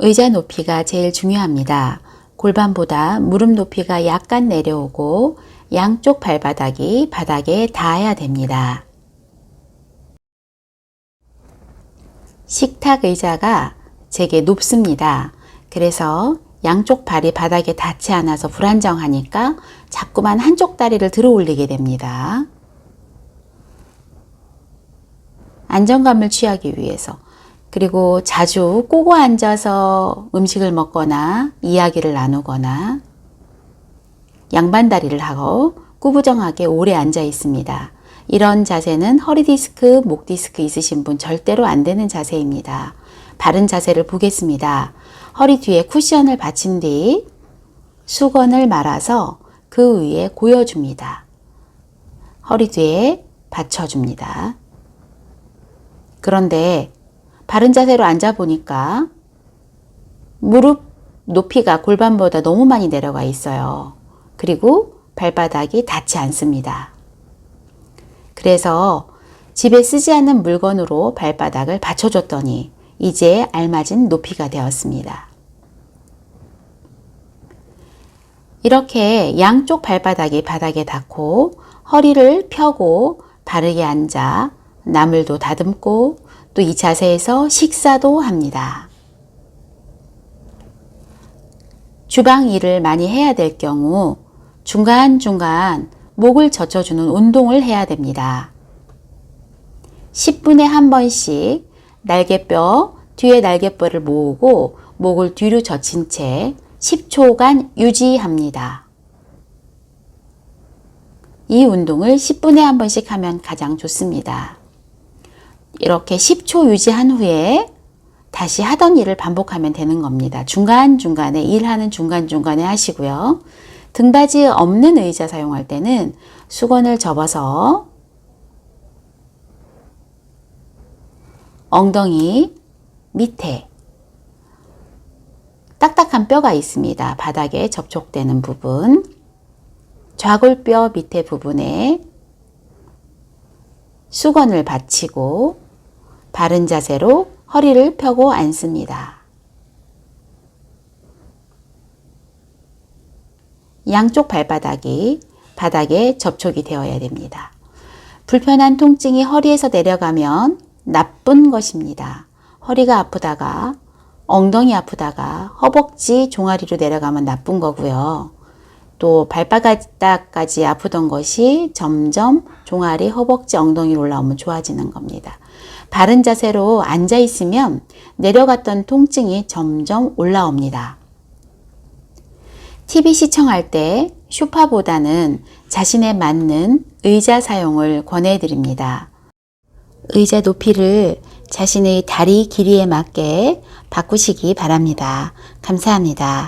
의자 높이가 제일 중요합니다. 골반보다 무릎 높이가 약간 내려오고 양쪽 발바닥이 바닥에 닿아야 됩니다. 식탁 의자가 제게 높습니다. 그래서 양쪽 발이 바닥에 닿지 않아서 불안정하니까 자꾸만 한쪽 다리를 들어 올리게 됩니다. 안정감을 취하기 위해서 그리고 자주 꼬고 앉아서 음식을 먹거나 이야기를 나누거나 양반다리를 하고 꾸부정하게 오래 앉아 있습니다. 이런 자세는 허리 디스크, 목 디스크 있으신 분 절대로 안 되는 자세입니다. 바른 자세를 보겠습니다. 허리 뒤에 쿠션을 받친 뒤 수건을 말아서 그 위에 고여줍니다. 허리 뒤에 받쳐줍니다. 그런데 바른 자세로 앉아 보니까 무릎 높이가 골반보다 너무 많이 내려가 있어요. 그리고 발바닥이 닿지 않습니다. 그래서 집에 쓰지 않는 물건으로 발바닥을 받쳐줬더니 이제 알맞은 높이가 되었습니다. 이렇게 양쪽 발바닥이 바닥에 닿고 허리를 펴고 바르게 앉아 나물도 다듬고 또 이 자세에서 식사도 합니다. 주방 일을 많이 해야 될 경우 중간중간 목을 젖혀주는 운동을 해야 됩니다. 10분에 한 번씩 날개뼈, 뒤에 날개뼈를 모으고 목을 뒤로 젖힌 채 10초간 유지합니다. 이 운동을 10분에 한 번씩 하면 가장 좋습니다. 이렇게 10초 유지한 후에 다시 하던 일을 반복하면 되는 겁니다. 중간중간에 일하는 중간중간에 하시고요. 등받이 없는 의자 사용할 때는 수건을 접어서 엉덩이 밑에 딱딱한 뼈가 있습니다. 바닥에 접촉되는 부분. 좌골뼈 밑에 부분에 수건을 받치고 바른 자세로 허리를 펴고 앉습니다. 양쪽 발바닥이 바닥에 접촉이 되어야 됩니다. 불편한 통증이 허리에서 내려가면 나쁜 것입니다. 허리가 아프다가 엉덩이 아프다가 허벅지 종아리로 내려가면 나쁜 거고요. 또 발바닥까지 아프던 것이 점점 종아리, 허벅지, 엉덩이로 올라오면 좋아지는 겁니다. 바른 자세로 앉아 있으면 내려갔던 통증이 점점 올라옵니다. TV 시청할 때 쇼파보다는 자신에 맞는 의자 사용을 권해드립니다. 의자 높이를 자신의 다리 길이에 맞게 바꾸시기 바랍니다. 감사합니다.